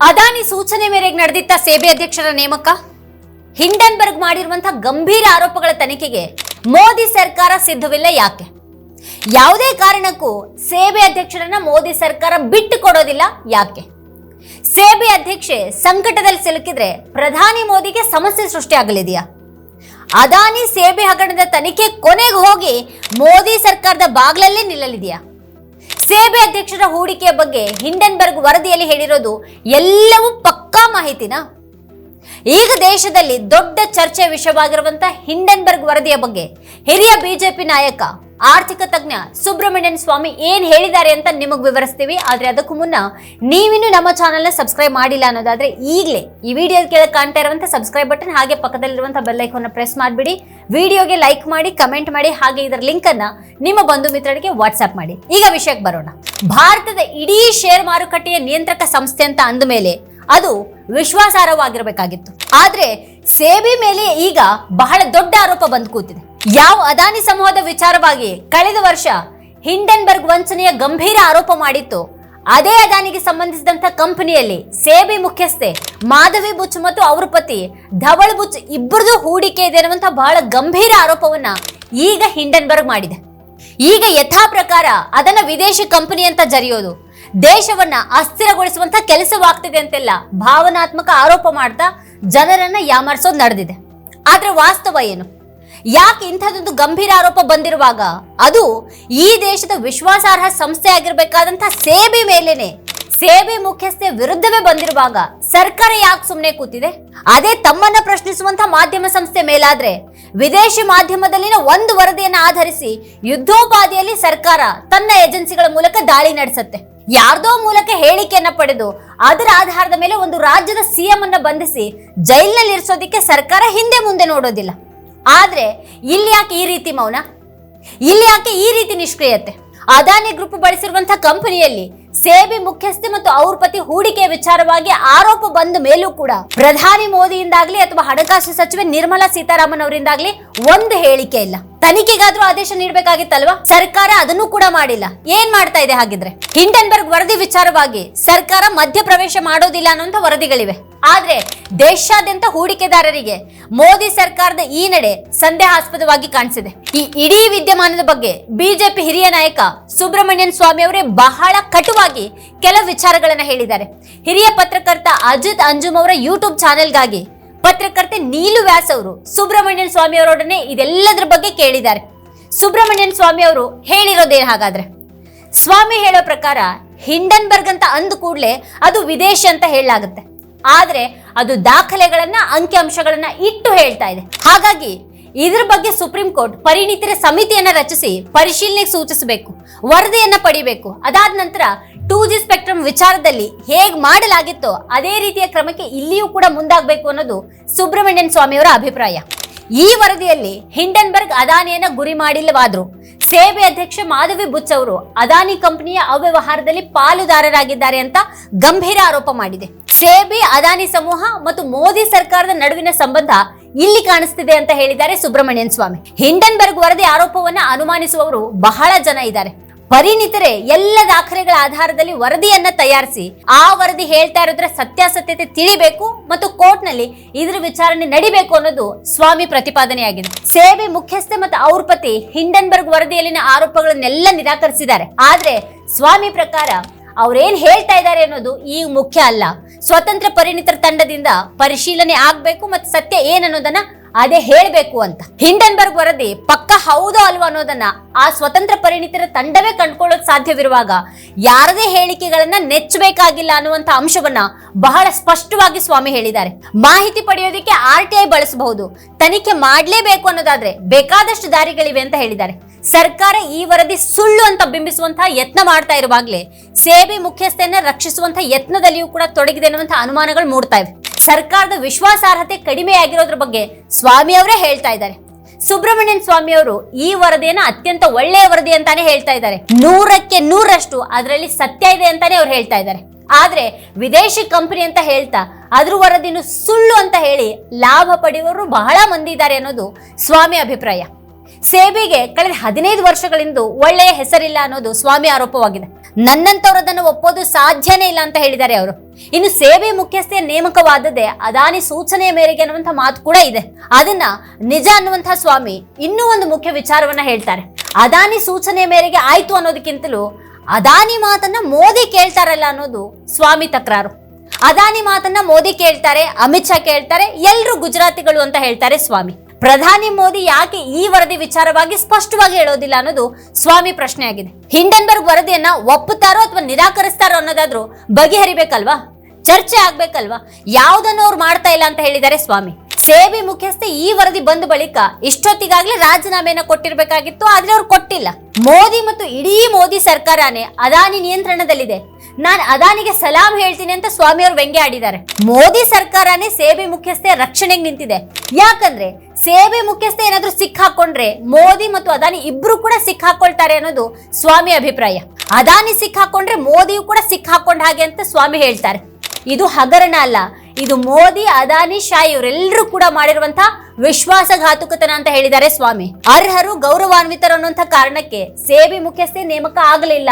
ಅದಾನಿ ಸೂಚನೆ ಮೇರೆಗೆ ನಡೆದಿತ್ತ ಸೇಬಿ ಅಧ್ಯಕ್ಷರ ನೇಮಕ, ಹಿಂಡನ್ಬರ್ಗ್ ಮಾಡಿರುವಂತಹ ಗಂಭೀರ ಆರೋಪಗಳ ತನಿಖೆಗೆ ಮೋದಿ ಸರ್ಕಾರ ಸಿದ್ಧವಿಲ್ಲ ಯಾಕೆ? ಯಾವುದೇ ಕಾರಣಕ್ಕೂ ಸೇಬೆ ಅಧ್ಯಕ್ಷರನ್ನ ಮೋದಿ ಸರ್ಕಾರ ಬಿಟ್ಟು ಕೊಡೋದಿಲ್ಲ ಯಾಕೆ? ಸೇಬೆ ಅಧ್ಯಕ್ಷೆ ಸಂಕಟದಲ್ಲಿ ಸಿಲುಕಿದ್ರೆ ಪ್ರಧಾನಿ ಮೋದಿಗೆ ಸಮಸ್ಯೆ ಸೃಷ್ಟಿಯಾಗಲಿದೆಯಾ ಅದಾನಿ ಸೇಬಿ ಹಗರಣದ ತನಿಖೆ ಕೊನೆಗೆ ಹೋಗಿ ಮೋದಿ ಸರ್ಕಾರದ ಬಾಗ್ಲಲ್ಲೇ ನಿಲ್ಲಲಿದೆಯಾ? ಸೇಬಿ ಅಧ್ಯಕ್ಷರ ಹೂಡಿಕೆಯ ಬಗ್ಗೆ ಹಿಂಡನ್ಬರ್ಗ್ ವರದಿಯಲ್ಲಿ ಹೇಳಿರೋದು ಎಲ್ಲವೂ ಪಕ್ಕಾ ಮಾಹಿತಿನಾ? ಈಗ ದೇಶದಲ್ಲಿ ದೊಡ್ಡ ಚರ್ಚೆ ವಿಷಯವಾಗಿರುವಂತಹ ಹಿಂಡನ್ಬರ್ಗ್ ವರದಿಯ ಬಗ್ಗೆ ಹಿರಿಯ ಬಿಜೆಪಿ ನಾಯಕ ಆರ್ಥಿಕ ತಜ್ಞ ಸುಬ್ರಹ್ಮಣ್ಯನ್ ಸ್ವಾಮಿ ಏನ್ ಹೇಳಿದ್ದಾರೆ ಅಂತ ನಿಮಗೆ ವಿವರಿಸ್ತೀವಿ. ಆದ್ರೆ ಅದಕ್ಕೂ ಮುನ್ನ ನೀವಿನ್ನು ನಮ್ಮ ಚಾನೆಲ್ನ ಸಬ್ಸ್ಕ್ರೈಬ್ ಮಾಡಿಲ್ಲ ಅನ್ನೋದಾದ್ರೆ ಈಗಲೇ ಈ ವಿಡಿಯೋ ಕೆಳಗೆ ಕಾಣ್ತಾ ಇರುವಂತ ಸಬ್ಸ್ಕ್ರೈಬ್ ಬಟನ್, ಹಾಗೆ ಪಕ್ಕದಲ್ಲಿರುವಂತಹ ಬೆಲ್ ಐಕಾನ್ ಪ್ರೆಸ್ ಮಾಡಿಬಿಡಿ. ವಿಡಿಯೋಗೆ ಲೈಕ್ ಮಾಡಿ ಕಮೆಂಟ್ ಮಾಡಿ, ಹಾಗೆ ಇದರ ಲಿಂಕ್ ಅನ್ನ ನಿಮ್ಮ ಬಂಧು ಮಿತ್ರರಿಗೆ ವಾಟ್ಸ್ಆಪ್ ಮಾಡಿ. ಈಗ ವಿಷಯಕ್ಕೆ ಬರೋಣ. ಭಾರತದ ಇಡೀ ಶೇರ್ ಮಾರುಕಟ್ಟೆಯ ನಿಯಂತ್ರಕ ಸಂಸ್ಥೆ ಅಂತ ಅಂದ ಮೇಲೆ ಅದು ವಿಶ್ವಾಸಾರ್ಹವಾಗಿರಬೇಕಾಗಿತ್ತು. ಆದ್ರೆ ಸೇಬಿ ಮೇಲೆ ಈಗ ಬಹಳ ದೊಡ್ಡ ಆರೋಪ ಬಂದು ಕೂತಿದೆ. ಯಾವ ಅದಾನಿ ಸಮೂಹದ ವಿಚಾರವಾಗಿ ಕಳೆದ ವರ್ಷ ಹಿಂಡನ್ಬರ್ಗ್ ವಂಚನೆಯ ಗಂಭೀರ ಆರೋಪ ಮಾಡಿತ್ತು. ಅದೇ ಅದಾನಿಗೆ ಸಂಬಂಧಿಸಿದಂಥ ಕಂಪನಿಯಲ್ಲಿ ಸೇಬಿ ಮುಖ್ಯಸ್ಥೆ ಮಾಧವಿ ಬುಚ್ ಮತ್ತು ಅವರ ಪತಿ ಧವಳ್ ಬುಚ್ ಇಬ್ಬರದು ಹೂಡಿಕೆ ಇದೆ ಅನ್ನುವಂಥ ಬಹಳ ಗಂಭೀರ ಆರೋಪವನ್ನ ಈಗ ಹಿಂಡನ್ಬರ್ಗ್ ಮಾಡಿದೆ. ಈಗ ಯಥಾ ಪ್ರಕಾರ ಅದನ್ನ ವಿದೇಶಿ ಕಂಪನಿ ಅಂತ ಜರಿಯೋದು. ದೇಶವನ್ನ ಅಸ್ಥಿರಗೊಳಿಸುವಂತ ಕೆಲಸವಾಗ್ತಿದೆ ಅಂತೆಲ್ಲ ಭಾವನಾತ್ಮಕ ಆರೋಪ ಮಾಡ್ತಾ ಜನರನ್ನ ಯಾಮಾರಿಸೋದು ನಡೆದಿದೆ. ಆದ್ರೆ ವಾಸ್ತವ ಏನು? ಯಾಕೆ ಇಂಥದ್ದೊಂದು ಗಂಭೀರ ಆರೋಪ ಬಂದಿರುವಾಗ? ಅದು ಈ ದೇಶದ ವಿಶ್ವಾಸಾರ್ಹ ಸಂಸ್ಥೆ ಆಗಿರಬೇಕಾದಂತಹ ಸೇಬಿ ಮೇಲೇನೆ, ಸೇಬಿ ಮುಖ್ಯಸ್ಥೆ ವಿರುದ್ಧವೇ ಬಂದಿರುವಾಗ ಸರ್ಕಾರ ಯಾಕೆ ಸುಮ್ಮನೆ ಕೂತಿದೆ? ಅದೇ ತಮ್ಮನ್ನ ಪ್ರಶ್ನಿಸುವಂತ ಮಾಧ್ಯಮ ಸಂಸ್ಥೆ ಮೇಲಾದ್ರೆ ವಿದೇಶಿ ಮಾಧ್ಯಮದಲ್ಲಿನ ಒಂದು ವರದಿಯನ್ನು ಆಧರಿಸಿ ಯುದ್ಧೋಪಾದಿಯಲ್ಲಿ ಸರ್ಕಾರ ತನ್ನ ಏಜೆನ್ಸಿಗಳ ಮೂಲಕ ದಾಳಿ ನಡೆಸುತ್ತೆ. ಯಾರ್ದೋ ಮೂಲಕ ಹೇಳಿಕೆಯನ್ನ ಪಡೆದು ಅದರ ಆಧಾರದ ಮೇಲೆ ಒಂದು ರಾಜ್ಯದ ಸಿಎಂ ಅನ್ನ ಬಂಧಿಸಿ ಜೈಲಿನಲ್ಲಿ ಇರಿಸೋದಿಕ್ಕೆ ಸರ್ಕಾರ ಹಿಂದೆ ಮುಂದೆ ನೋಡೋದಿಲ್ಲ. ಆದ್ರೆ ಇಲ್ಲಿ ಯಾಕೆ ಈ ರೀತಿ ಮೌನ? ಇಲ್ಲಿ ಯಾಕೆ ಈ ರೀತಿ ನಿಷ್ಕ್ರಿಯತೆ? ಅದಾನಿ ಗ್ರೂಪ್ ಬಳಸಿರುವಂತಹ ಕಂಪನಿಯಲ್ಲಿ ಸೇಬಿ ಮುಖ್ಯಸ್ಥೆ ಮತ್ತು ಅವ್ರ ಪತಿ ಹೂಡಿಕೆ ವಿಚಾರವಾಗಿ ಆರೋಪ ಬಂದ ಮೇಲೂ ಕೂಡ ಪ್ರಧಾನಿ ಮೋದಿಯಿಂದಾಗ್ಲಿ ಅಥವಾ ಹಣಕಾಸು ಸಚಿವೆ ನಿರ್ಮಲಾ ಸೀತಾರಾಮನ್ ಅವರಿಂದಾಗ್ಲಿ ಒಂದು ಹೇಳಿಕೆ ಇಲ್ಲ. ತನಿಖೆಗಾದ್ರೂ ಆದೇಶ ನೀಡಬೇಕಾಗಿತ್ತಲ್ವಾ? ಸರ್ಕಾರ ಅದನ್ನು ಕೂಡ ಮಾಡಿಲ್ಲ. ಏನ್ ಮಾಡ್ತಾ ಇದೆ ಹಾಗಿದ್ರೆ? ಹಿಂಡನ್ಬರ್ಗ್ ವರದಿ ವಿಚಾರವಾಗಿ ಸರ್ಕಾರ ಮಧ್ಯಪ್ರವೇಶ ಮಾಡೋದಿಲ್ಲ ಅನ್ನುವಂತ ವರದಿಗಳಿವೆ. ಆದ್ರೆ ದೇಶಾದ್ಯಂತ ಹೂಡಿಕೆದಾರರಿಗೆ ಮೋದಿ ಸರ್ಕಾರದ ಈ ನಡೆ ಸಂದೇಹಾಸ್ಪದವಾಗಿ ಕಾಣಿಸಿದೆ. ಈ ಇಡೀ ವಿದ್ಯಮಾನದ ಬಗ್ಗೆ ಬಿಜೆಪಿ ಹಿರಿಯ ನಾಯಕ ಸುಬ್ರಹ್ಮಣ್ಯನ್ ಸ್ವಾಮಿ ಅವರೇ ಬಹಳ ಕಟುವಾಗಿ ಕೆಲವು ವಿಚಾರಗಳನ್ನ ಹೇಳಿದ್ದಾರೆ. ಹಿರಿಯ ಪತ್ರಕರ್ತ ಅಜಿತ್ ಅಂಜುಮ್ ಅವರ ಯೂಟ್ಯೂಬ್ ಚಾನೆಲ್ಗಾಗಿ ಪತ್ರಕರ್ತೆ ನೀಲು ವ್ಯಾಸ್ ಅವರು ಸುಬ್ರಹ್ಮಣ್ಯನ್ ಸ್ವಾಮಿ ಅವರೊಡನೆ ಇದೆಲ್ಲದರ ಬಗ್ಗೆ ಕೇಳಿದ್ದಾರೆ. ಸುಬ್ರಹ್ಮಣ್ಯನ್ ಸ್ವಾಮಿ ಅವರು ಹೇಳಿರೋದೇನು ಹಾಗಾದ್ರೆ? ಸ್ವಾಮಿ ಹೇಳೋ ಪ್ರಕಾರ ಹಿಂಡನ್ಬರ್ಗ್ ಅಂತ ಅಂದ ಕೂಡಲೇ ಅದು ವಿದೇಶ ಅಂತ ಹೇಳಲಾಗುತ್ತೆ. ಆದ್ರೆ ಅದು ದಾಖಲೆಗಳನ್ನ, ಅಂಕಿಅಂಶಗಳನ್ನ ಇಟ್ಟು ಹೇಳ್ತಾ ಇದೆ. ಹಾಗಾಗಿ ಇದ್ರ ಬಗ್ಗೆ ಸುಪ್ರೀಂ ಕೋರ್ಟ್ ಪರಿಣಿತರ ಸಮಿತಿಯನ್ನ ರಚಿಸಿ ಪರಿಶೀಲನೆಗೆ ಸೂಚಿಸಬೇಕು, ವರದಿಯನ್ನ ಪಡಿಬೇಕು. ಅದಾದ ನಂತರ ಟೂ ಜಿ ಸ್ಪೆಕ್ಟ್ರಮ್ ವಿಚಾರದಲ್ಲಿ ಹೇಗೆ ಮಾಡಲಾಗಿತ್ತೋ ಅದೇ ರೀತಿಯ ಕ್ರಮಕ್ಕೆ ಇಲ್ಲಿಯೂ ಕೂಡ ಮುಂದಾಗಬೇಕು ಅನ್ನೋದು ಸುಬ್ರಹ್ಮಣ್ಯನ್ ಸ್ವಾಮಿಯವರ ಅಭಿಪ್ರಾಯ. ಈ ವರದಿಯಲ್ಲಿ ಹಿಂಡನ್ಬರ್ಗ್ ಅದಾನಿಯನ್ನ ಗುರಿ ಮಾಡಿಲ್ಲವಾದರೂ. ಸೇಬಿ ಅಧ್ಯಕ್ಷ ಮಾಧವಿ ಬುಚ್ ಅವರು ಅದಾನಿ ಕಂಪನಿಯ ಅವ್ಯವಹಾರದಲ್ಲಿ ಪಾಲುದಾರರಾಗಿದ್ದಾರೆ ಅಂತ ಗಂಭೀರ ಆರೋಪ ಮಾಡಿದೆ. ಸೇಬಿ, ಅದಾನಿ ಸಮೂಹ ಮತ್ತು ಮೋದಿ ಸರ್ಕಾರದ ನಡುವಿನ ಸಂಬಂಧ ಇಲ್ಲಿ ಕಾಣಿಸ್ತಿದೆ ಅಂತ ಹೇಳಿದ್ದಾರೆ ಸುಬ್ರಹ್ಮಣ್ಯನ್ ಸ್ವಾಮಿ. ಹಿಂಡನ್ಬರ್ಗ್ ವರದಿ ಆರೋಪವನ್ನ ಅನುಮಾನಿಸುವವರು ಬಹಳ ಜನ ಇದ್ದಾರೆ. ಪರಿಣಿತರೆ ಎಲ್ಲ ದಾಖಲೆಗಳ ಆಧಾರದಲ್ಲಿ ವರದಿಯನ್ನ ತಯಾರಿಸಿ, ಆ ವರದಿ ಹೇಳ್ತಾ ಇರೋದ್ರ ಸತ್ಯಾಸತ್ಯತೆ ತಿಳಿಬೇಕು ಮತ್ತು ಕೋರ್ಟ್ನಲ್ಲಿ ಇದ್ರ ವಿಚಾರಣೆ ನಡಿಬೇಕು ಅನ್ನೋದು ಸ್ವಾಮಿ ಪ್ರತಿಪಾದನೆಯಾಗಿದೆ. ಸೇಬಿ ಮುಖ್ಯಸ್ಥೆ ಮತ್ತು ಅವ್ರ ಪತಿ ಹಿಂಡನ್ಬರ್ಗ್ ವರದಿಯಲ್ಲಿನ ಆರೋಪಗಳನ್ನೆಲ್ಲ ನಿರಾಕರಿಸಿದ್ದಾರೆ. ಆದ್ರೆ ಸ್ವಾಮಿ ಪ್ರಕಾರ ಅವ್ರೇನ್ ಹೇಳ್ತಾ ಇದ್ದಾರೆ ಅನ್ನೋದು ಈಗ ಮುಖ್ಯ ಅಲ್ಲ. ಸ್ವತಂತ್ರ ಪರಿಣಿತರ ತಂಡದಿಂದ ಪರಿಶೀಲನೆ ಆಗ್ಬೇಕು ಮತ್ತು ಸತ್ಯ ಏನನ್ನೋದನ್ನ ಅದೇ ಹೇಳಬೇಕು ಅಂತ. ಹಿಂಡನ್ಬರ್ಗ್ ವರದಿ ಪಕ್ಕ ಹೌದೋ ಅಲ್ವಾ ಅನ್ನೋದನ್ನ ಆ ಸ್ವತಂತ್ರ ಪರಿಣಿತರ ತಂಡವೇ ಕಂಡ್ಕೊಳ್ಳೋದು ಸಾಧ್ಯವಿರುವಾಗ ಯಾರದೇ ಹೇಳಿಕೆಗಳನ್ನ ನೆಚ್ಚಬೇಕಾಗಿಲ್ಲ ಅನ್ನುವಂತ ಅಂಶವನ್ನ ಬಹಳ ಸ್ಪಷ್ಟವಾಗಿ ಸ್ವಾಮಿ ಹೇಳಿದ್ದಾರೆ. ಮಾಹಿತಿ ಪಡೆಯೋದಿಕ್ಕೆ ಆರ್ ಟಿ ಐ ಬಳಸಬಹುದು. ತನಿಖೆ ಮಾಡಲೇಬೇಕು ಅನ್ನೋದಾದ್ರೆ ಬೇಕಾದಷ್ಟು ದಾರಿಗಳಿವೆ ಅಂತ ಹೇಳಿದ್ದಾರೆ. ಸರ್ಕಾರ ಈ ವರದಿ ಸುಳ್ಳು ಅಂತ ಬಿಂಬಿಸುವಂತಹ ಯತ್ನ ಮಾಡ್ತಾ ಇರುವಾಗಲೇ ಸೇಬಿ ಮುಖ್ಯಸ್ಥೆಯನ್ನ ರಕ್ಷಿಸುವಂತಹ ಯತ್ನದಲ್ಲಿಯೂ ಕೂಡ ತೊಡಗಿದೆ ಅನ್ನುವಂತಹ ಅನುಮಾನಗಳು ಮೂಡ್ತಾ ಇವೆ. ಸರ್ಕಾರದ ವಿಶ್ವಾಸಾರ್ಹತೆ ಕಡಿಮೆಯಾಗಿರೋದ್ರ ಬಗ್ಗೆ ಸ್ವಾಮಿ ಅವರೇ ಹೇಳ್ತಾ ಇದ್ದಾರೆ. ಸುಬ್ರಹ್ಮಣ್ಯನ್ ಸ್ವಾಮಿ ಅವರು ಈ ವರದಿಯನ್ನ ಅತ್ಯಂತ ಒಳ್ಳೆಯ ವರದಿ ಅಂತಾನೆ ಹೇಳ್ತಾ ಇದ್ದಾರೆ. ನೂರಕ್ಕೆ ನೂರಷ್ಟು ಅದರಲ್ಲಿ ಸತ್ಯ ಇದೆ ಅಂತಾನೆ ಅವ್ರು ಹೇಳ್ತಾ ಇದ್ದಾರೆ. ಆದ್ರೆ ವಿದೇಶಿ ಕಂಪನಿ ಅಂತ ಹೇಳ್ತಾ ಅದ್ರ ವರದಿನ ಸುಳ್ಳು ಅಂತ ಹೇಳಿ ಲಾಭ ಪಡೆಯುವವರು ಬಹಳ ಮಂದಿ ಇದ್ದಾರೆ ಅನ್ನೋದು ಸ್ವಾಮಿ ಅಭಿಪ್ರಾಯ. ಸೇಬಿಗೆ ಕಳೆದ ಹದಿನೈದು ವರ್ಷಗಳಿಂದ ಒಳ್ಳೆಯ ಹೆಸರಿಲ್ಲ ಅನ್ನೋದು ಸ್ವಾಮಿ ಆರೋಪವಾಗಿದೆ. ನನ್ನಂತವ್ರು ಅದನ್ನು ಒಪ್ಪೋದು ಸಾಧ್ಯನೇ ಇಲ್ಲ ಅಂತ ಹೇಳಿದ್ದಾರೆ ಅವರು. ಇನ್ನು ಸೇವೆ ಮುಖ್ಯಸ್ಥೆಯ ನೇಮಕವಾದದ್ದೇ ಅದಾನಿ ಸೂಚನೆಯ ಮೇರೆಗೆ ಅನ್ನುವಂಥ ಮಾತು ಕೂಡ ಇದೆ. ಅದನ್ನ ನಿಜ ಅನ್ನುವಂಥ ಸ್ವಾಮಿ ಇನ್ನೂ ಒಂದು ಮುಖ್ಯ ವಿಚಾರವನ್ನ ಹೇಳ್ತಾರೆ. ಅದಾನಿ ಸೂಚನೆಯ ಮೇರೆಗೆ ಆಯ್ತು ಅನ್ನೋದಕ್ಕಿಂತಲೂ ಅದಾನಿ ಮಾತನ್ನ ಮೋದಿ ಕೇಳ್ತಾರಲ್ಲ ಅನ್ನೋದು ಸ್ವಾಮಿ ತಕರಾರು. ಅದಾನಿ ಮಾತನ್ನ ಮೋದಿ ಕೇಳ್ತಾರೆ, ಅಮಿತ್ ಶಾ ಕೇಳ್ತಾರೆ ಎಲ್ಲರೂ ಗುಜರಾತಿಗಳು ಅಂತ ಹೇಳ್ತಾರೆ ಸ್ವಾಮಿ. ಪ್ರಧಾನಿ ಮೋದಿ ಯಾಕೆ ಈ ವರದಿ ವಿಚಾರವಾಗಿ ಸ್ಪಷ್ಟವಾಗಿ ಹೇಳೋದಿಲ್ಲ ಅನ್ನೋದು ಸ್ವಾಮಿ ಪ್ರಶ್ನೆಯಾಗಿದೆ. ಹಿಂಡನ್ಬರ್ಗ್ ವರದಿಯನ್ನ ಒಪ್ಪುತ್ತಾರೋ ಅಥವಾ ನಿರಾಕರಿಸ್ತಾರೋ ಅನ್ನೋದಾದ್ರೂ ಬಗೆಹರಿಬೇಕಲ್ವಾ? ಚರ್ಚೆ ಆಗ್ಬೇಕಲ್ವಾ? ಯಾವ್ದನ್ನು ಅವ್ರು ಮಾಡ್ತಾ ಇಲ್ಲ ಅಂತ ಹೇಳಿದ್ದಾರೆ ಸ್ವಾಮಿ. ಸೇಬಿ ಮುಖ್ಯಸ್ಥೆ ಈ ವರದಿ ಬಂದ ಬಳಿಕ ಇಷ್ಟೊತ್ತಿಗಾಗ್ಲೇ ರಾಜೀನಾಮೆಯನ್ನ ಕೊಟ್ಟಿರ್ಬೇಕಾಗಿತ್ತು, ಆದ್ರೆ ಅವ್ರು ಕೊಟ್ಟಿಲ್ಲ. ಮೋದಿ ಮತ್ತು ಇಡೀ ಮೋದಿ ಸರ್ಕಾರನೇ ಅದಾನಿ ನಿಯಂತ್ರಣದಲ್ಲಿದೆ. ನಾನು ಅದಾನಿಗೆ ಸಲಾಂ ಹೇಳ್ತೀನಿ ಅಂತ ಸ್ವಾಮಿ ಅವರು ವ್ಯಂಗ್ಯ ಆಡಿದ್ದಾರೆ. ಮೋದಿ ಸರ್ಕಾರನೇ ಸೇಬಿ ಮುಖ್ಯಸ್ಥೆ ರಕ್ಷಣೆಗೆ ನಿಂತಿದೆ. ಯಾಕಂದ್ರೆ ಸೇಬೆ ಮುಖ್ಯಸ್ಥ ಏನಾದ್ರೂ ಸಿಕ್ಕಾಕೊಂಡ್ರೆ ಮೋದಿ ಮತ್ತು ಅದಾನಿ ಇಬ್ರು ಕೂಡ ಸಿಕ್ಕಾಕೊಳ್ತಾರೆ ಅನ್ನೋದು ಸ್ವಾಮಿ ಅಭಿಪ್ರಾಯ. ಅದಾನಿ ಸಿಕ್ಕಾಕೊಂಡ್ರೆ ಮೋದಿಯು ಕೂಡ ಸಿಕ್ಕಾಕೊಂಡ ಹಾಗೆ ಅಂತ ಸ್ವಾಮಿ ಹೇಳ್ತಾರೆ. ಇದು ಹಗರಣ ಅಲ್ಲ. ಇದು ಮೋದಿ, ಅದಾನಿ ಶಾ ಇವರೆಲ್ಲರೂ ಕೂಡ ಮಾಡಿರುವಂತಹ ವಿಶ್ವಾಸಘಾತುಕತನ ಅಂತ ಹೇಳಿದ್ದಾರೆ ಸ್ವಾಮಿ. ಅರ್ಹರು, ಗೌರವಾನ್ವಿತರು ಅನ್ನುವಂಥ ಕಾರಣಕ್ಕೆ ಸೇಬಿ ಮುಖ್ಯಸ್ಥೆ ನೇಮಕ ಆಗಲಿಲ್ಲ.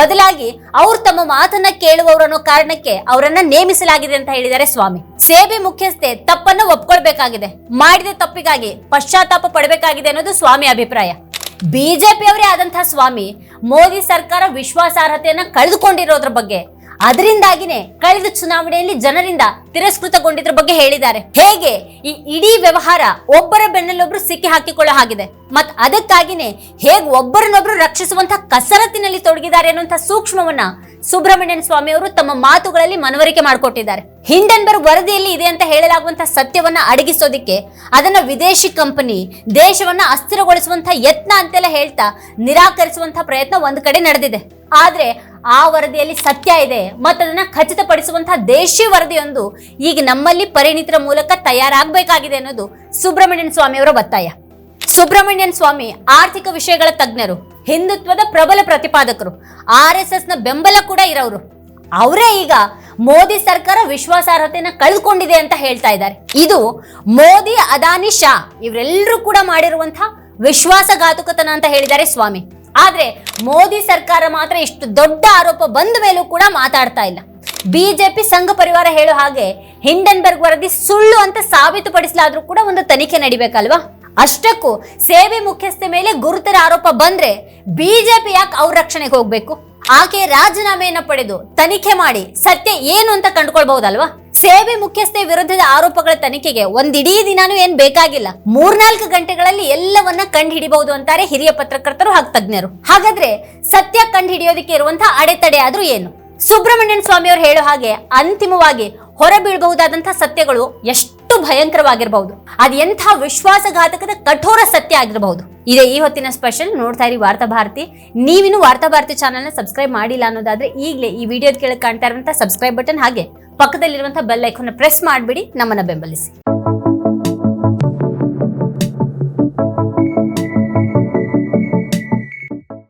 ಬದಲಾಗಿ ಅವ್ರು ತಮ್ಮ ಮಾತನ್ನ ಕೇಳುವವರು ಅನ್ನೋ ಕಾರಣಕ್ಕೆ ಅವರನ್ನ ನೇಮಿಸಲಾಗಿದೆ ಅಂತ ಹೇಳಿದ್ದಾರೆ ಸ್ವಾಮಿ. ಸೇಬಿ ಮುಖ್ಯಸ್ಥೆ ತಪ್ಪನ್ನ ಒಪ್ಕೊಳ್ಬೇಕಾಗಿದೆ. ಮಾಡಿದ ತಪ್ಪಿಗಾಗಿ ಪಶ್ಚಾತ್ತಾಪ ಪಡಬೇಕಾಗಿದೆ ಅನ್ನೋದು ಸ್ವಾಮಿ ಅಭಿಪ್ರಾಯ. ಬಿಜೆಪಿಯವರೇ ಆದಂತಹ ಸ್ವಾಮಿ ಮೋದಿ ಸರ್ಕಾರ ವಿಶ್ವಾಸಾರ್ಹತೆಯನ್ನ ಕಳೆದುಕೊಂಡಿರೋದ್ರ ಬಗ್ಗೆ ಅದರಿಂದಾಗಿನೇ ಕಳೆದ ಚುನಾವಣೆಯಲ್ಲಿ ಜನರಿಂದ ತಿರಸ್ಕೃತಗೊಂಡಿದ್ರ ಬಗ್ಗೆ ಹೇಳಿದ್ದಾರೆ. ಹೇಗೆ? ಈ ಇಡೀ ವ್ಯವಹಾರ ಒಬ್ಬರ ಬೆನ್ನಲ್ಲೊಬ್ರು ಸಿಕ್ಕಿ ಹಾಕಿಕೊಳ್ಳೋ ಹಾಗಿದೆ. ಮತ್ ಅದಕ್ಕಾಗಿನೇ ಹೇಗ್ ಒಬ್ಬರನ್ನೊಬ್ರು ರಕ್ಷಿಸುವಂತ ಕಸರತ್ತಿನಲ್ಲಿ ತೊಡಗಿದ್ದಾರೆ ಅನ್ನುವಂತ ಸೂಕ್ಷ್ಮವನ್ನ ಸುಬ್ರಹ್ಮಣ್ಯನ್ ಸ್ವಾಮಿ ಅವರು ತಮ್ಮ ಮಾತುಗಳಲ್ಲಿ ಮನವರಿಕೆ ಮಾಡಿಕೊಟ್ಟಿದ್ದಾರೆ. ಹಿಂಡನ್ಬರ್ಗ್ ವರದಿಯಲ್ಲಿ ಇದೆ ಅಂತ ಹೇಳಲಾಗುವಂತಹ ಸತ್ಯವನ್ನ ಅಡಗಿಸೋದಿಕ್ಕೆ ಅದನ್ನ ವಿದೇಶಿ ಕಂಪನಿ, ದೇಶವನ್ನ ಅಸ್ಥಿರಗೊಳಿಸುವಂತ ಯತ್ನ ಅಂತೆಲ್ಲ ಹೇಳ್ತಾ ನಿರಾಕರಿಸುವಂತ ಪ್ರಯತ್ನ ಒಂದ್ ಕಡೆ ನಡೆದಿದೆ. ಆದ್ರೆ ಆ ವರದಿಯಲ್ಲಿ ಸತ್ಯ ಇದೆ. ಮತ್ತು ಅದನ್ನು ಖಚಿತಪಡಿಸುವಂತಹ ದೇಶೀಯ ವರದಿಯೊಂದು ಈಗ ನಮ್ಮಲ್ಲಿ ಪರಿಣಿತರ ಮೂಲಕ ತಯಾರಾಗಬೇಕಾಗಿದೆ ಅನ್ನೋದು ಸುಬ್ರಹ್ಮಣ್ಯನ್ ಸ್ವಾಮಿ ಅವರ ಒತ್ತಾಯ. ಸುಬ್ರಹ್ಮಣ್ಯನ್ ಸ್ವಾಮಿ ಆರ್ಥಿಕ ವಿಷಯಗಳ ತಜ್ಞರು, ಹಿಂದುತ್ವದ ಪ್ರಬಲ ಪ್ರತಿಪಾದಕರು, ಆರ್ ಎಸ್ ಎಸ್ನ ಬೆಂಬಲ ಕೂಡ ಇರೋರು. ಅವರೇ ಈಗ ಮೋದಿ ಸರ್ಕಾರ ವಿಶ್ವಾಸಾರ್ಹತೆಯನ್ನ ಕಳೆದುಕೊಂಡಿದೆ ಅಂತ ಹೇಳ್ತಾ ಇದ್ದಾರೆ. ಇದು ಮೋದಿ, ಅದಾನಿ, ಶಾ ಇವರೆಲ್ಲರೂ ಕೂಡ ಮಾಡಿರುವಂತಹ ವಿಶ್ವಾಸಘಾತುಕತನ ಅಂತ ಹೇಳಿದ್ದಾರೆ ಸ್ವಾಮಿ. ಆದ್ರೆ ಮೋದಿ ಸರ್ಕಾರ ಮಾತ್ರ ಇಷ್ಟು ದೊಡ್ಡ ಆರೋಪ ಬಂದ ಮೇಲೂ ಕೂಡ ಮಾತಾಡ್ತಾ ಇಲ್ಲ. ಬಿಜೆಪಿ ಸಂಘ ಪರಿವಾರ ಹೇಳೋ ಹಾಗೆ ಹಿಂಡನ್ಬರ್ಗ್ ವರದಿ ಸುಳ್ಳು ಅಂತ ಸಾಬೀತುಪಡಿಸಲಾದ್ರೂ ಕೂಡ ಒಂದು ತನಿಖೆ ನಡಿಬೇಕಲ್ವಾ? ಅಷ್ಟಕ್ಕೂ ಸೇವೆ ಮುಖ್ಯಸ್ಥೆ ಮೇಲೆ ಗುರುತರ ಆರೋಪ ಬಂದ್ರೆ ಬಿಜೆಪಿ ಯಾಕೆ ಅವ್ರ ರಕ್ಷಣೆಗೆ ಹೋಗ್ಬೇಕು? ಆಕೆ ರಾಜೀನಾಮೆಯನ್ನ ಪಡೆದು ತನಿಖೆ ಮಾಡಿ ಸತ್ಯ ಏನು ಅಂತ ಕಂಡುಕೊಳ್ಬಹುದಲ್ವಾ? ಸೇವೆ ಮುಖ್ಯಸ್ಥೆ ವಿರುದ್ಧದ ಆರೋಪಗಳ ತನಿಖೆಗೆ ಒಂದಿಡೀ ದಿನಾನೂ ಏನ್ ಬೇಕಾಗಿಲ್ಲ. ಮೂರ್ನಾಲ್ಕು ಗಂಟೆಗಳಲ್ಲಿ ಎಲ್ಲವನ್ನ ಕಂಡು ಹಿಡಿಬಹುದು ಅಂತಾರೆ ಹಿರಿಯ ಪತ್ರಕರ್ತರು ಹಾಗೂ ತಜ್ಞರು. ಹಾಗಾದ್ರೆ ಸತ್ಯ ಕಂಡು ಹಿಡಿಯೋದಕ್ಕೆ ಇರುವಂತಹ ಅಡೆತಡೆ ಆದ್ರೂ ಏನು? ಸುಬ್ರಹ್ಮಣ್ಯನ್ ಸ್ವಾಮಿ ಅವರು ಹೇಳೋ ಹಾಗೆ ಅಂತಿಮವಾಗಿ ಹೊರಬೀಳಬಹುದಾದಂತಹ ಸತ್ಯಗಳು ಎಷ್ಟು ಭಯಂಕರವಾಗಿರಬಹುದು. ಅದು ಎಂಥ ವಿಶ್ವಾಸಘಾತಕದ ಕಠೋರ ಸತ್ಯ ಆಗಿರಬಹುದು. ಇದೇ ಈ ಹೊತ್ತಿನ ಸ್ಪೆಷಲ್ ನೋಡ್ತಾ ಇರಿ ವಾರ್ತಾ ಭಾರತಿ. ನೀವಿನ್ನು ವಾರ್ತಾ ಭಾರತಿ ಚಾನಲ್ನ ಸಬ್ಸ್ಕ್ರೈಬ್ ಮಾಡಿಲ್ಲ ಅನ್ನೋದಾದ್ರೆ ಈಗಲೇ ಈ ವಿಡಿಯೋದ ಕೆಳಗೆ ಕಾಣ್ತಾ ಇರುವಂತಹ ಸಬ್ಸ್ಕ್ರೈಬ್ ಬಟನ್ ಹಾಗೆ ಪಕ್ಕದಲ್ಲಿರುವಂತಹ ಬೆಲ್ ಐಕಾನ್ ಪ್ರೆಸ್ ಮಾಡಿಬಿಡಿ, ನಮ್ಮನ್ನ ಬೆಂಬಲಿಸಿ.